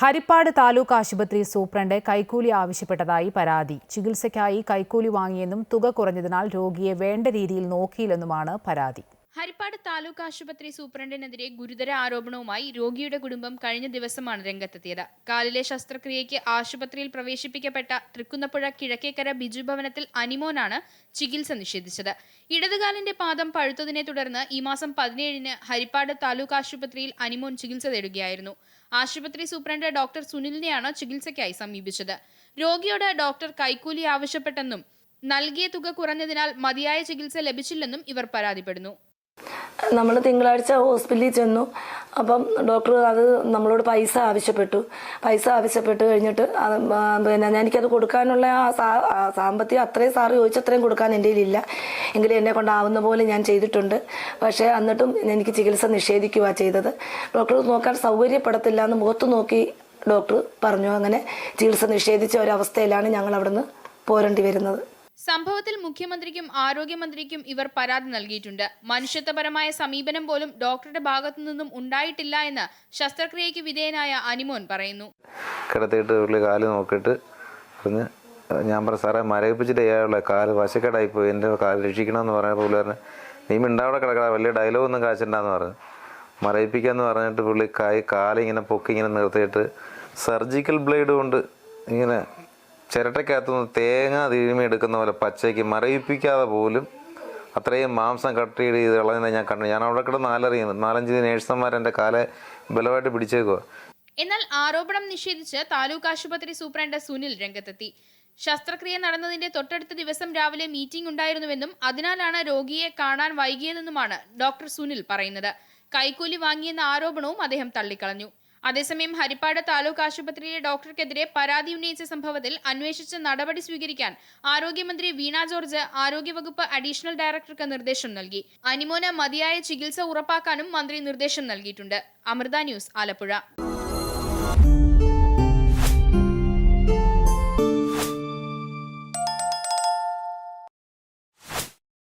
ഹരിപ്പാട് താലൂക്ക് ആശുപത്രി സൂപ്രണ്ട് കൈക്കൂലി ആവശ്യപ്പെട്ടതായി പരാതി. ചികിത്സയ്ക്കായി കൈക്കൂലി വാങ്ങിയെന്നും തുക കുറഞ്ഞതിനാൽ രോഗിയെ വേണ്ട രീതിയിൽ നോക്കിയില്ലെന്നുമാണ് പരാതി. ഹരിപ്പാട് താലൂക്ക് ആശുപത്രി സൂപ്രണ്ടിനെതിരെ ഗുരുതര ആരോപണവുമായി രോഗിയുടെ കുടുംബം കഴിഞ്ഞ ദിവസമാണ് രംഗത്തെത്തിയത്. കാലിലെ ശസ്ത്രക്രിയയ്ക്ക് ആശുപത്രിയിൽ പ്രവേശിപ്പിക്കപ്പെട്ട തൃക്കുന്നപ്പുഴ കിഴക്കേക്കര ബിജു ഭവനത്തിൽ അനിമോനാണ് ചികിത്സ നിഷേധിച്ചത്. ഇടതുകാലിന്റെ പാദം പഴുത്തതിനെ തുടർന്ന് ഈ മാസം പതിനേഴിന് ഹരിപ്പാട് താലൂക്ക് ആശുപത്രിയിൽ അനിമോൻ ചികിത്സ തേടുകയായിരുന്നു. ആശുപത്രി സൂപ്രണ്ട് ഡോക്ടർ സുനിലിനെയാണ് ചികിത്സയ്ക്കായി സമീപിച്ചത്. രോഗിയോട് ഡോക്ടർ കൈക്കൂലി ആവശ്യപ്പെട്ടെന്നും നൽകിയ തുക കുറഞ്ഞതിനാൽ മതിയായ ചികിത്സ ലഭിച്ചില്ലെന്നും ഇവർ പരാതിപ്പെടുന്നു. നമ്മൾ തിങ്കളാഴ്ച ഹോസ്പിറ്റലിൽ ചെന്നു. അപ്പം ഡോക്ടർ അത് നമ്മളോട് പൈസ ആവശ്യപ്പെട്ടു. പൈസ ആവശ്യപ്പെട്ട് കഴിഞ്ഞിട്ട് പിന്നെ എനിക്കത് കൊടുക്കാനുള്ള ആ സാമ്പത്തികം അത്രയും സാറ് ചോദിച്ചത്രയും കൊടുക്കാൻ എന്റെ കയ്യിലില്ല എങ്കിലും എന്നെ കൊണ്ടാവുന്ന പോലെ ഞാൻ ചെയ്തിട്ടുണ്ട്. പക്ഷേ എന്നിട്ടും എനിക്ക് ചികിത്സ നിഷേധിക്കുക ചെയ്തത്. ഡോക്ടർ നോക്കാൻ സൗകര്യപ്പെടത്തില്ല എന്ന് മുഖത്ത് നോക്കി ഡോക്ടർ പറഞ്ഞു. അങ്ങനെ ചികിത്സ നിഷേധിച്ച ഒരവസ്ഥയിലാണ് ഞങ്ങൾ അവിടുന്ന് പോരേണ്ടി വരുന്നത്. സംഭവത്തിൽ മുഖ്യമന്ത്രിക്കും ആരോഗ്യമന്ത്രിക്കും ഇവർ പരാതി നൽകിയിട്ടുണ്ട്. മനുഷ്യത്വപരമായ സമീപനം പോലും ഡോക്ടറുടെ ഭാഗത്തു നിന്നും ഉണ്ടായിട്ടില്ല എന്ന് ശസ്ത്രക്രിയയ്ക്ക് വിധേയനായ അനിമോൻ പറയുന്നു. കിടത്തിയിട്ട് കാൽ നോക്കിയിട്ട് പറഞ്ഞ് ഞാൻ പറഞ്ഞു സാറേ മരവിപ്പിച്ചിട്ട് ചെയ്യാനുള്ള കാൽ വശക്കേടായി പോയി. എന്റെ കാൽ രക്ഷിക്കണമെന്ന് പറഞ്ഞപ്പോൾ പുള്ളി പറഞ്ഞു നീ മിണ്ടാവിടെ കിടക്കാ വലിയ ഡയലോഗ് ഒന്നും കാച്ചണ്ടെന്ന് പറഞ്ഞു. മരവിപ്പിക്കാന്ന് പറഞ്ഞിട്ട് പുള്ളി കായ് കാലിങ്ങനെ പൊക്കി ഇങ്ങനെ നിർത്തിയിട്ട് സർജിക്കൽ ബ്ലേഡ് കൊണ്ട് ഇങ്ങനെ ചിരട്ടയ്ക്കകത്തുനിന്ന് തേങ്ങ തിരുമി എടുക്കുന്ന പോലെ പച്ചയ്ക്ക് മരവിപ്പിക്കാതെ പോലും അത്രയും മാംസം കട്ട് ചെയ്ത് കളയുന്നത് ഞാൻ കണ്ടു. ഞാൻ അവിടെ കിടന്ന് നാലറിയുന്നു. നാലഞ്ച് നേഴ്സന്മാർ എന്റെ കാലെ ബലമായിട്ട് പിടിച്ചേക്കുക എന്നാൽ ആരോപണം നിഷേധിച്ച് താലൂക്ക് ആശുപത്രി സൂപ്രണ്ട് സുനിൽ രംഗത്തെത്തി. ശസ്ത്രക്രിയ നടന്നതിന്റെ തൊട്ടടുത്ത ദിവസം രാവിലെ മീറ്റിംഗ് ഉണ്ടായിരുന്നുവെന്നും അതിനാലാണ് രോഗിയെ കാണാൻ വൈകിയതെന്നുമാണ് ഡോക്ടർ സുനിൽ പറയുന്നത്. കൈക്കൂലി വാങ്ങിയെന്ന ആരോപണവും അദ്ദേഹം തള്ളിക്കളഞ്ഞു. അതേസമയം ഹരിപ്പാട് താലൂക്ക് ആശുപത്രിയിലെ ഡോക്ടർക്കെതിരെ പരാതി ഉന്നയിച്ച സംഭവത്തിൽ അന്വേഷിച്ച് നടപടി സ്വീകരിക്കാൻ ആരോഗ്യമന്ത്രി വീണ ജോർജ് ആരോഗ്യവകുപ്പ് അഡീഷണൽ ഡയറക്ടർക്ക് നിർദ്ദേശം നൽകി. അനിമോന് മതിയായ ചികിത്സ ഉറപ്പാക്കാനും മന്ത്രി നിർദ്ദേശം നൽകിയിട്ടുണ്ട്. അമൃത ന്യൂസ് ആലപ്പുഴ.